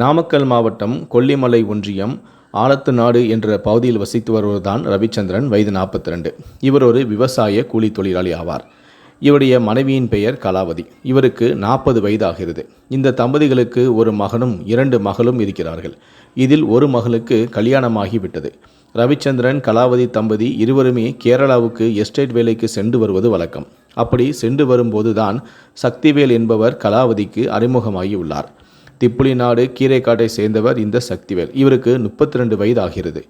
நாமக்கல் மாவட்டம் கொல்லிமலை ஒன்றியம் ஆலத்து நாடு என்ற பகுதியில் வசித்து வருவதுதான் ரவிச்சந்திரன் வயது நாற்பத்தி ரெண்டு இவர் ஒரு விவசாய கூலி தொழிலாளி ஆவார். இவருடைய மனைவியின் பெயர் கலாவதி. இவருக்கு நாற்பது வயதாகிறது. இந்த தம்பதிகளுக்கு ஒரு மகனும் இரண்டு மகளும் இருக்கிறார்கள். இதில் ஒரு மகளுக்கு கல்யாணமாகிவிட்டது. ரவிச்சந்திரன் கலாவதி தம்பதி இருவருமே கேரளாவுக்கு எஸ்டேட் வேலைக்கு சென்று வருவது வழக்கம். அப்படி சென்று வரும்போதுதான் சக்திவேல் என்பவர் கலாவதிக்கு அறிமுகமாகி உள்ளார் திப்புலிநாடு கீரைக்காட்டை சேர்ந்தவர் இந்த சக்திவேல். இவருக்கு முப்பத்தி ரெண்டு வயது ஆகிறது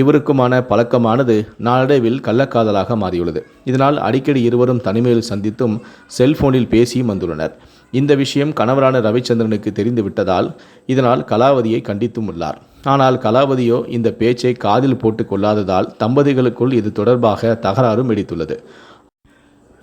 இவருக்குமான பழக்கமானது நாளடைவில் கள்ளக்காதலாக மாறியுள்ளது. இதனால் அடிக்கடி இருவரும் தனிமையில் சந்தித்தும் செல்போனில் பேசியும் வந்துள்ளனர். இந்த விஷயம் கணவரான ரவிச்சந்திரனுக்கு தெரிந்து விட்டதால் இதனால் கலாவதியை கண்டித்தும் உள்ளார். ஆனால் கலாவதியோ இந்த பேச்சை காதில் போட்டு கொள்ளாததால் தம்பதிகளுக்குள் இது தொடர்பாக தகராறும் வெடித்துள்ளது.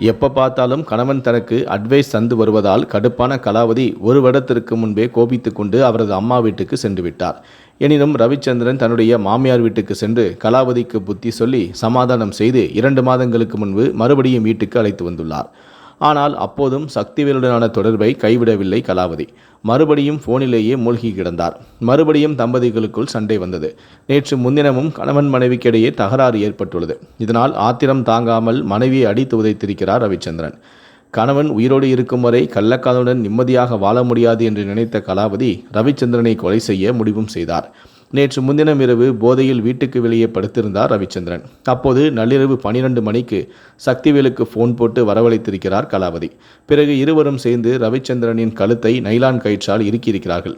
எப்போ பார்த்தாலும் கணவன் தனக்கு அட்வைஸ் தந்து வருவதால் கடுப்பான கலாவதி ஒரு வருடத்திற்கு முன்பே கோபித்துக்கொண்டு அவரது அம்மா வீட்டுக்கு சென்று விட்டார். எனினும் ரவிச்சந்திரன் தன்னுடைய மாமியார் வீட்டுக்கு சென்று கலாவதிக்கு புத்தி சொல்லி சமாதானம் செய்து இரண்டு மாதங்களுக்கு முன்பு மறுபடியும் வீட்டுக்கு அழைத்து வந்துள்ளார். ஆனால் அப்போதும் சக்திவேலுடனான தொடர்பை கைவிடவில்லை கலாவதி. மறுபடியும் போனிலேயே மூழ்கி கிடந்தார். மறுபடியும் தம்பதிகளுக்குள் சண்டை வந்தது. நேற்று முன்தினமும் கணவன் மனைவிக்கிடையே தகராறு ஏற்பட்டுள்ளது. இதனால் ஆத்திரம் தாங்காமல் மனைவியை அடித்து உதைத்திருக்கிறார் ரவிச்சந்திரன். கணவன் உயிரோடு இருக்கும் வரை கள்ளக்காதலுடன் நிம்மதியாக வாழ முடியாது என்று நினைத்த கலாவதி ரவிச்சந்திரனை கொலை செய்ய முடிவும் செய்தார். நேற்று முன்தினம் இரவு போதையில் வீட்டுக்கு வெளியே படுத்திருந்தார் ரவிச்சந்திரன். அப்போது நள்ளிரவு பனிரெண்டு மணிக்கு சக்திவேலுக்கு ஃபோன் போட்டு வரவழைத்திருக்கிறார் கலாவதி. பிறகு இருவரும் சேர்ந்து ரவிச்சந்திரனின் கழுத்தை நைலான் கயிற்றால் இறுக்கியிருக்கிறார்கள்.